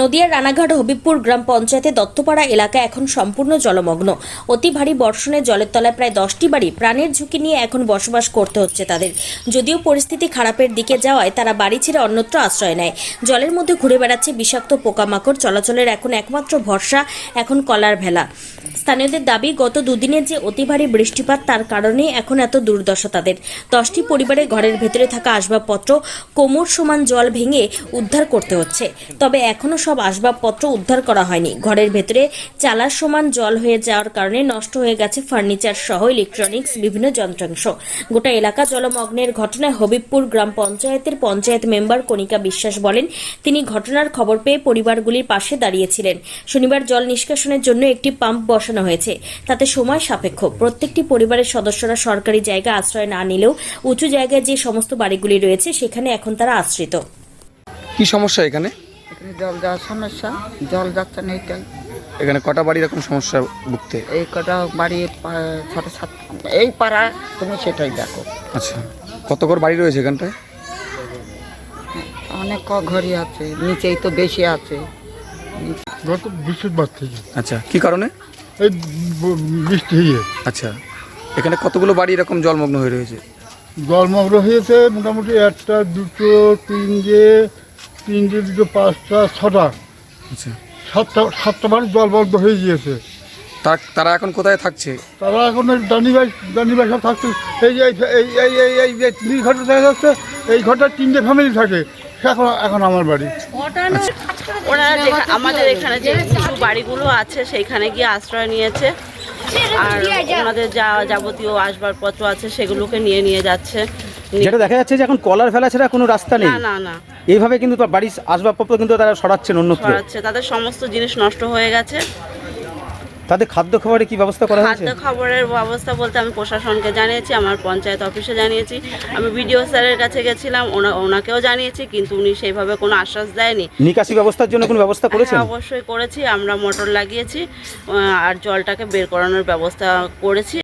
নদিয়ার রানাঘাট হবিবপুর গ্রাম পঞ্চায়েতে দত্তপাড়া এলাকা এখন সম্পূর্ণ জলমগ্ন। অতি ভারী বর্ষণে জলের তলায় প্রায় দশটি বাড়ি প্রাণের ঝুঁকি নিয়ে এখন বসবাস করতে হচ্ছে তাদের। যদিও পরিস্থিতি খারাপের দিকে যাওয়ায় তারা বাড়ি ছেড়ে অন্যত্র আশ্রয় নেয়। জলের মধ্যে ঘুরে বেড়াচ্ছে বিষাক্ত পোকামাকড়, চলাচলের এখন একমাত্র ভরসা এখন কলার ভেলা। স্থানীয়দের দাবি, গত দুদিনের যে অতি ভারী বৃষ্টিপাত তার কারণেই এখন এত দুর্দশা তাদের। দশটি পরিবারের ঘরের ভেতরে থাকা আসবাবপত্র কোমর সমান জল ভেঙে উদ্ধার করতে হচ্ছে। তবে এখনও সব আসবাবপত্র উদ্ধার করা হয়নি। ঘরের ভেতরে চালার সমান জল হয়ে যাওয়ার কারণে নষ্ট হয়ে গেছে ফার্নিচার সহ ইলেকট্রনিক্স, বিভিন্ন যন্ত্রাংশ। গোটা এলাকা জলমগ্নের ঘটনায় হবিবপুর গ্রাম পঞ্চায়েতের পঞ্চায়েত মেম্বার কণিকা বিশ্বাস বলেন, তিনি ঘটনার খবর পেয়ে পরিবারগুলির পাশে দাঁড়িয়েছিলেন। শনিবার জল নিষ্কাশনের জন্য একটি পাম্প বসানো হয়েছে। তাতে সময় সাপেক্ষ। প্রত্যেকটি পরিবারের সদস্যরা সরকারি জায়গা আশ্রয় না নিলেও উঁচু জায়গায় যে সমস্ত বাড়িগুলি রয়েছে, সেখানে এখন তারা আশ্রিত। কি সমস্যা এখানে? এখানে জল যাওয়ার সমস্যা জল যাচ্ছে না এইটাই এখানে কটা বাড়ি এরকম সমস্যা ভুগতে? এই কটা বাড়ি পা- ছোট সাত এই পাড়া তুমি সেটাই দেখো। আচ্ছা কত করে বাড়ি রয়েছে এখানটায়? অনেক ক ঘরই আছে নিচেই তো বেশি আছে। গত বৃহস্পতিবার থেকে। আচ্ছা কি কারণে? এই ব- বৃষ্টি হয়ে আচ্ছা এখানে কতগুলো বাড়ি এরকম জলমগ্ন হয়ে রয়েছে? জলমগ্ন হয়েছে মোটামুটি একটা দুটো তিনটে তিনটে দুটো পাঁচটা ছটা। আচ্ছা। সাতটা সাতটা বাড়ি জলমগ্ন হয়ে গিয়েছে। তারা তারা এখন কোথায় থাকছে? তারা এখন ওই ডানিবাই ডানিবাই সব থাকছে। এই যে এই এই এই এই এই যে তিন ঘরটা দেখা যাচ্ছে এই ঘরটা তিনটে ফ্যামিলি থাকে। এখন এখন আমার বাড়ি। ওরা আমাদের এখানে যে কিছু বাড়িগুলো আছে সেইখানে গিয়ে আশ্রয় নিয়েছে। আর ওনাদের যা যাবতীয় আসবাবপত্র আছে সেগুলোকে নিয়ে নিয়ে যাচ্ছে। যেটা দেখা যাচ্ছে যে এখন কলার ফেলা ছাড়া কোনো রাস্তা নেই। না না না। এইভাবে কিন্তু তার বাড়ির আসবাবপত্র কিন্তু তারা সরাচ্ছেন অন্যত্র। ছড়াচ্ছে তাদের সমস্ত জিনিস নষ্ট হয়ে গেছে। তাদের খাদ্য খাবারে কি ব্যবস্থা করা হয়েছে? খাদ্য খবরের ব্যবস্থা বলতে আমি প্রশাসনকে জানিয়েছি আমার পঞ্চায়েত অফিসে জানিয়েছি। আমি বিডিও স্যারের কাছে গেছিলাম ওনা ওনাকেও জানিয়েছি কিন্তু উনি সেইভাবে কোনো আশ্বাস দেয়নি। নিকাশি ব্যবস্থার জন্য কোনো ব্যবস্থা করেছেন? হ্যাঁ, অবশ্যই করেছি আমরা মোটর লাগিয়েছি আর জলটাকে বের করানোর ব্যবস্থা করেছি।